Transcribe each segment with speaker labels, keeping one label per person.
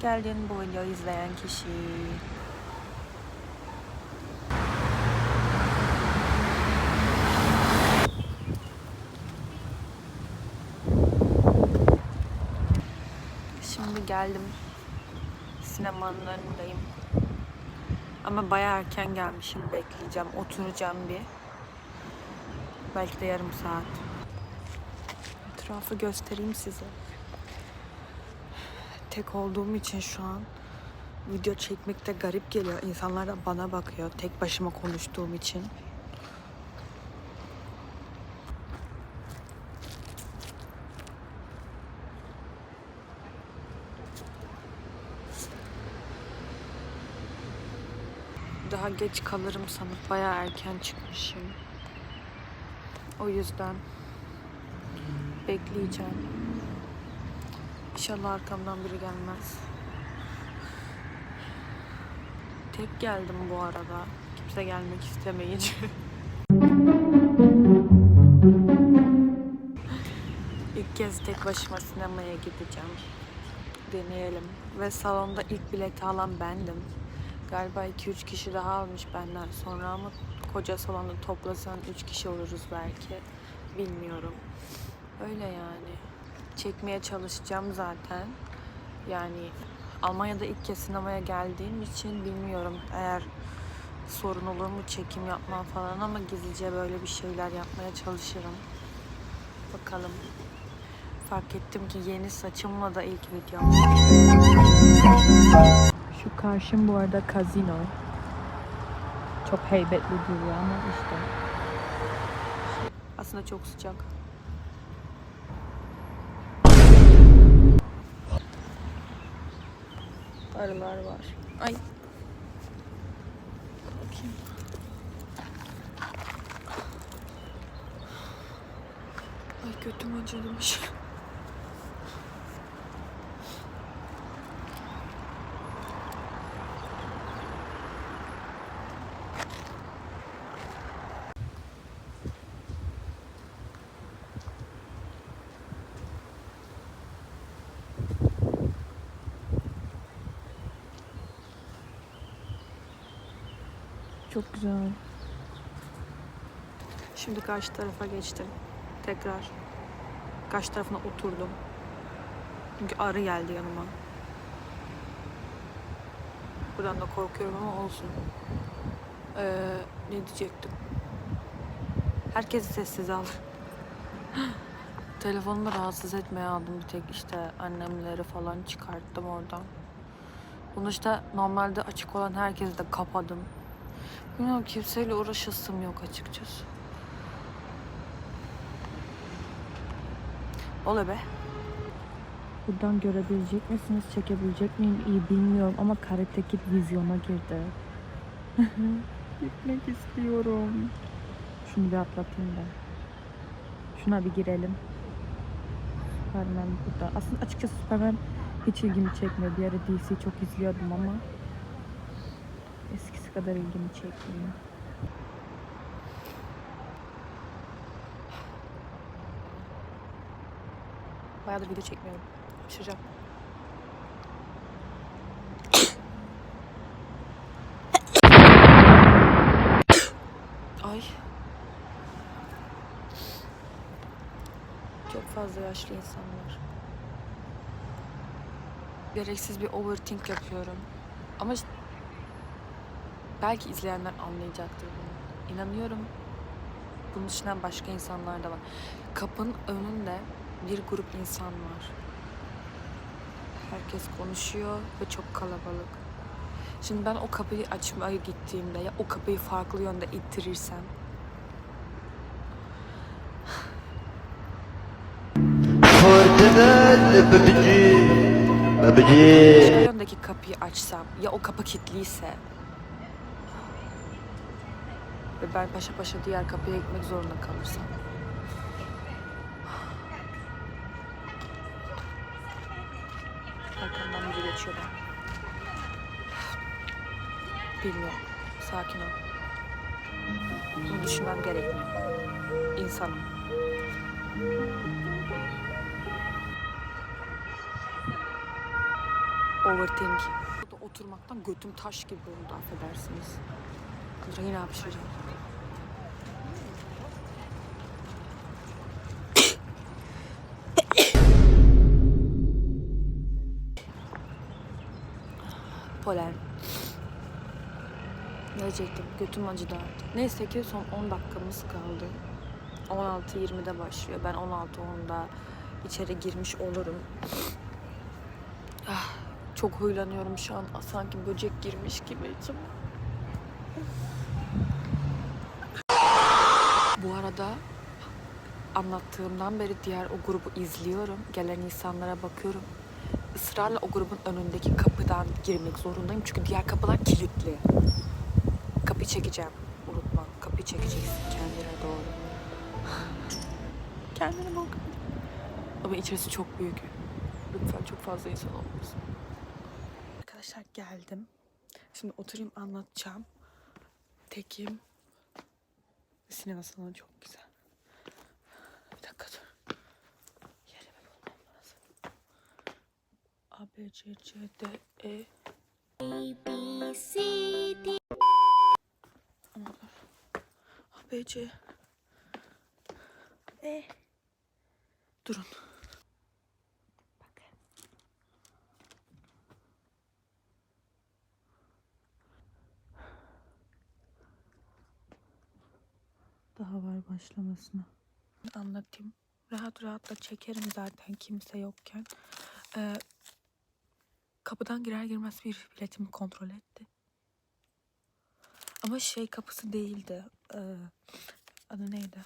Speaker 1: geldin bu videoyu izleyen kişi. Şimdi geldim. Sinemanın önündeyim. Ama bayağı erken gelmişim. Bekleyeceğim. Oturacağım bir. Belki de yarım saat. Etrafı göstereyim size. Tek olduğum için şu an video çekmekte garip geliyor. İnsanlar da bana bakıyor tek başıma konuştuğum için. Daha geç kalırım sanıp bayağı erken çıkmışım. O yüzden bekleyeceğim. İnşallah arkamdan biri gelmez. Tek geldim bu arada. Kimse gelmek istemeyince. İlk kez tek başıma sinemaya gideceğim. Deneyelim. Ve salonda ilk bileti alan bendim. Galiba 2-3 kişi daha almış benden sonra ama koca salonu toplasan 3 kişi oluruz belki. Bilmiyorum. Öyle yani. Çekmeye çalışacağım zaten. Yani Almanya'da ilk kez sinemaya geldiğim için bilmiyorum eğer sorun olur mu çekim yapmam falan ama gizlice böyle bir şeyler yapmaya çalışırım. Bakalım. Fark ettim ki yeni saçımla da ilk videom. Şu karşım bu arada kazino. Çok heybetli duruyor ama işte. Aslında çok sıcak. Arılar var. Ay. Bakayım. Ay götüm acımış. Çok güzel. Şimdi karşı tarafa geçtim. Tekrar karşı tarafına oturdum. Çünkü arı geldi yanıma. Buradan da korkuyorum ama olsun. Ee, ne diyecektim? Herkesi sessiz al. Telefonumu rahatsız etmeye aldım bir tek işte annemleri falan çıkarttım oradan. Bunu işte normalde açık olan herkesi de kapadım. Bilmiyorum kimseyle uğraşasım yok açıkçası. Ola be.
Speaker 2: Buradan görebilecek misiniz, çekebilecek miyim iyi bilmiyorum ama Karate Kid vizyona girdi. Gitmek istiyorum. Şunu bir atlatayım da. Şuna bir girelim. Superman burada. Aslında açıkçası Superman hiç ilgimi çekmiyor. Bir ara DC çok izliyordum ama eskisi kadar ilgimi çekmiyor.
Speaker 1: Bayağıdır video çekmiyorum. Hapşıracağım. Ay. Çok fazla yaşlı insan var. Gereksiz bir overthink yapıyorum. Ama işte- belki izleyenler anlayacaktır bunu. İnanıyorum bunun düşünen başka insanlar da var. Kapının önünde bir grup insan var. Herkes konuşuyor ve çok kalabalık. Şimdi ben o kapıyı açmaya gittiğimde ya o kapıyı farklı yönde ittirirsem başka yöndeki kapıyı açsam ya o kapı kilitliyse ve ben paşa paşa diğer kapıya gitmek zorunda kalırsam arkamdan biri geçiyor ben bilmiyorum sakin ol bunu düşünmem gerekmiyor insanım overthink. Burada oturmaktan götüm taş gibi oldu affedersiniz. Yine hapşıracağım. Polen. Ne diyecektim? Götüm acıdı artık. Neyse ki son 10 dakikamız kaldı. 16.20'de başlıyor. Ben 16.10'da içeri girmiş olurum. Ah, çok huylanıyorum şu an. Sanki böcek girmiş gibi içim. Bu arada anlattığımdan beri diğer o grubu izliyorum. Gelen insanlara bakıyorum. Israrla o grubun önündeki kapıdan girmek zorundayım. Çünkü diğer kapılar kilitli. Kapıyı çekeceğim. Unutma. Kapıyı çekeceksin kendine doğru. Kendine bak. Ama içerisi çok büyük. Lütfen çok fazla insan olmasın. Arkadaşlar geldim. Şimdi oturayım anlatacağım. Tekim. Sinema salonu çok güzel. Bir dakika dur. Yerimi bulmam lazım. A, B, C, C, D, E. Ama dur. A, B, C. E. Durun. Bakın.
Speaker 2: Daha var başlamasına.
Speaker 1: Anlatayım. Rahat rahat da çekerim zaten kimse yokken. Ee, kapıdan girer girmez bir biletimi kontrol etti. Ama şey kapısı değildi. Ee, adı neydi?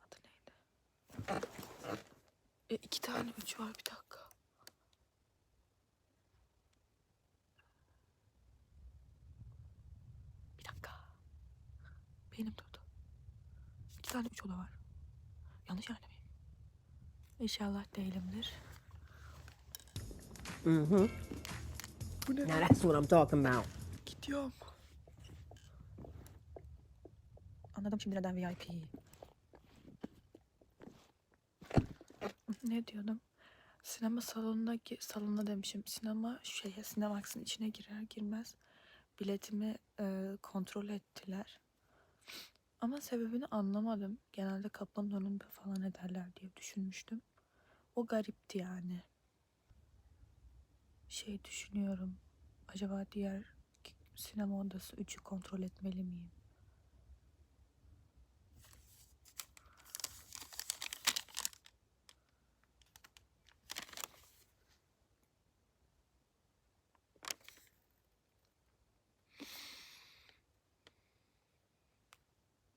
Speaker 1: Adı neydi? E, iki tane üç var bir dakika. Bir dakika. Beynim durdu. İki tane üç oda var. İnşallah değilimdir.
Speaker 3: Mm-hmm.
Speaker 1: Bu ne?
Speaker 3: Now that's what I'm talking about.
Speaker 1: Gidiyorum. Anladım şimdi neden VIP. Ne diyordum? Sinema salonundaki salonda demişim. Sinema şeye Cinemax'ın içine girer girmez biletimi e, kontrol ettiler. Ama sebebini anlamadım. Genelde kapının önünde falan ederler diye düşünmüştüm. O garipti yani. Şey düşünüyorum. Acaba diğer sinema odası 3'ü kontrol etmeli miyim?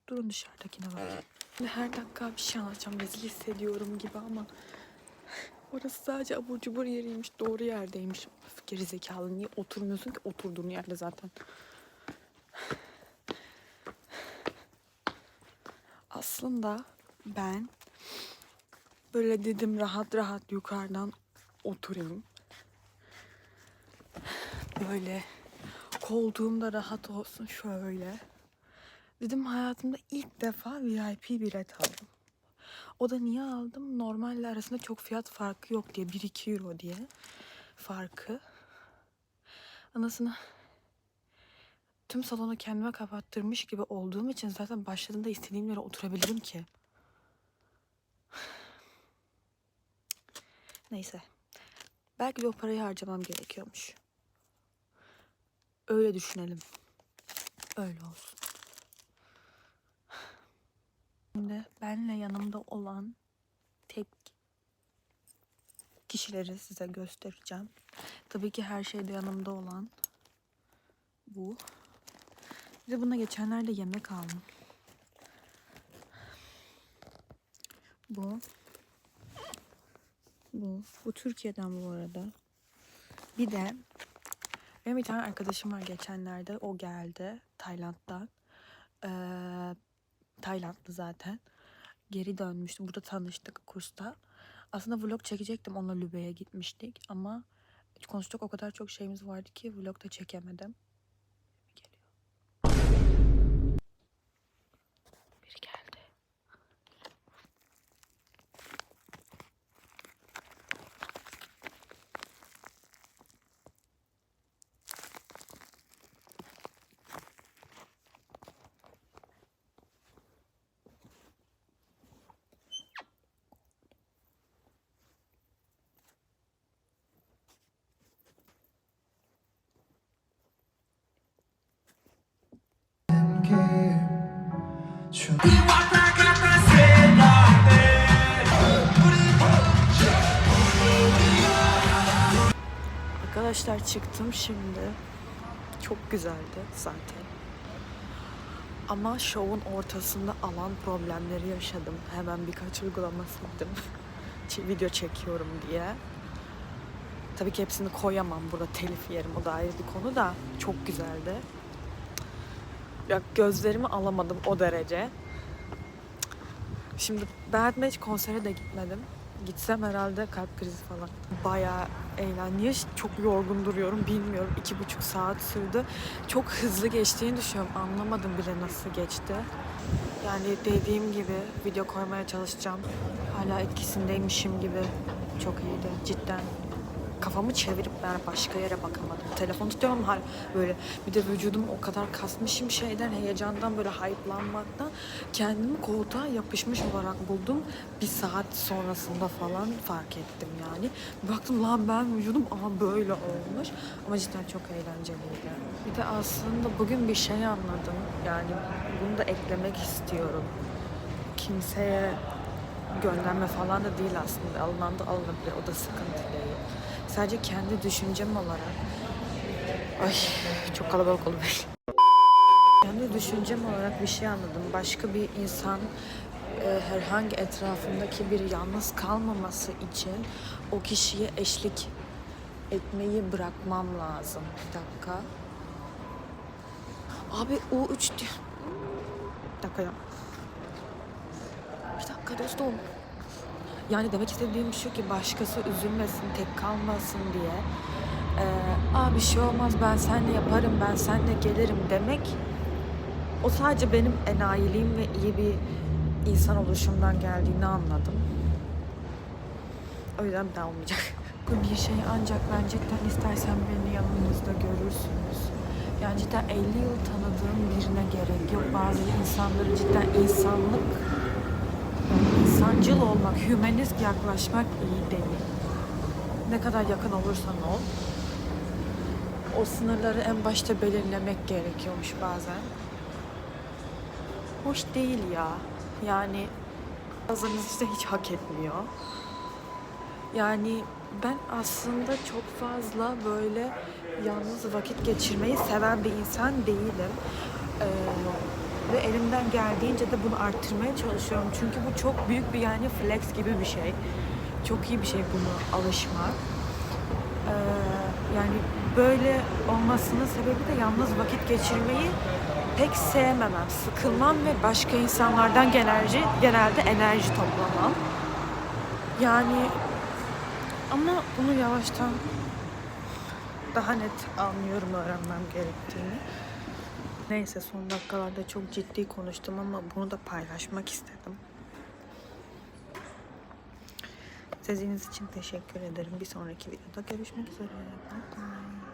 Speaker 1: Durun dışarıdakine bakayım. Her dakika bir şey anlatacağım. Rezil hissediyorum gibi ama orası sadece abur cubur yeriymiş. Doğru yerdeymiş. Öf, Geri zekalı. Niye oturmuyorsun ki oturduğun yerde zaten? Aslında ben böyle dedim rahat rahat yukarıdan oturayım. Böyle koltuğumda rahat olsun şöyle. Dedim hayatımda ilk defa VIP bilet aldım. O da niye aldım? Normalle arasında çok fiyat farkı yok diye. 1-2 euro diye farkı. Anasını tüm salonu kendime kapattırmış gibi olduğum için zaten başladığımda istediğim yere oturabilirim ki. Neyse. Belki de o parayı harcamam gerekiyormuş. Öyle düşünelim. Öyle olsun. Şimdi benle yanımda olan tek kişileri size göstereceğim. Tabii ki her şeyde yanımda olan bu. Bir de buna geçenlerde yemek aldım. Bu. Bu. Bu Türkiye'den bu arada. Bir de benim bir tane arkadaşım var geçenlerde. O geldi Tayland'dan. Ee, Taylandlı zaten. Geri dönmüştü. Burada tanıştık kursta. Aslında vlog çekecektim. Onunla Lübe'ye gitmiştik ama konuşacak o kadar çok şeyimiz vardı ki vlog da çekemedim. Arkadaşlar çıktım şimdi. Çok güzeldi zaten. Ama şovun ortasında alan problemleri yaşadım. Hemen birkaç uygulama sildim. Video çekiyorum diye. Tabii ki hepsini koyamam burada telif yerim. O da ayrı bir konu da çok güzeldi. Ya gözlerimi alamadım o derece. Şimdi ben hiç konsere de gitmedim. Gitsem herhalde kalp krizi falan. Bayağı eğlen. Çok yorgun duruyorum bilmiyorum. İki buçuk saat sürdü. Çok hızlı geçtiğini düşünüyorum. Anlamadım bile nasıl geçti. Yani dediğim gibi video koymaya çalışacağım. Hala etkisindeymişim gibi. Çok iyiydi cidden. Kafamı çevirip ben başka yere bakamadım. Telefon tutuyorum hala böyle. Bir de vücudumu o kadar kasmışım şeyden, heyecandan böyle hype'lanmaktan. Kendimi koltuğa yapışmış olarak buldum. Bir saat sonrasında falan fark ettim yani. Baktım lan ben vücudum ama böyle olmuş. Ama cidden çok eğlenceliydi. Bir de aslında bugün bir şey anladım. Yani bunu da eklemek istiyorum. Kimseye gönderme falan da değil aslında. Alınan da alınabilir. O da sıkıntı değil. Sadece kendi düşüncem olarak. Ay çok kalabalık oldu. Kendi düşüncem olarak bir şey anladım. Başka bir insan e, herhangi etrafındaki bir yalnız kalmaması için o kişiye eşlik etmeyi bırakmam lazım. Bir dakika. Abi U3 diyor. Bir dakika. Dostum. Yani demek istediğim şu ki başkası üzülmesin, tek kalmasın diye. Ee, Aa bir şey olmaz ben seninle yaparım, ben seninle gelirim demek o sadece benim enayiliğim ve iyi bir insan oluşumdan geldiğini anladım. O yüzden bir daha olmayacak. Bir şey ancak ben cidden istersen beni yanınızda görürsünüz. Yani cidden 50 yıl tanıdığım birine gerek yok. Bazı insanları cidden insanlık insancıl olmak, hümanist yaklaşmak iyi değil. Ne kadar yakın olursan ol. O sınırları en başta belirlemek gerekiyormuş bazen. Hoş değil ya. Yani bazınız işte hiç hak etmiyor. Yani ben aslında çok fazla böyle yalnız vakit geçirmeyi seven bir insan değilim. Ee, ve elimden geldiğince de bunu arttırmaya çalışıyorum. Çünkü bu çok büyük bir yani flex gibi bir şey. Çok iyi bir şey bunu alışmak. Ee, yani böyle olmasının sebebi de yalnız vakit geçirmeyi pek sevmemem. Sıkılmam ve başka insanlardan enerji, genelde enerji toplamam. Yani ama bunu yavaştan daha net anlıyorum öğrenmem gerektiğini. Neyse son dakikalarda çok ciddi konuştum ama bunu da paylaşmak istedim. İzlediğiniz için teşekkür ederim. Bir sonraki videoda görüşmek üzere. Bye bye.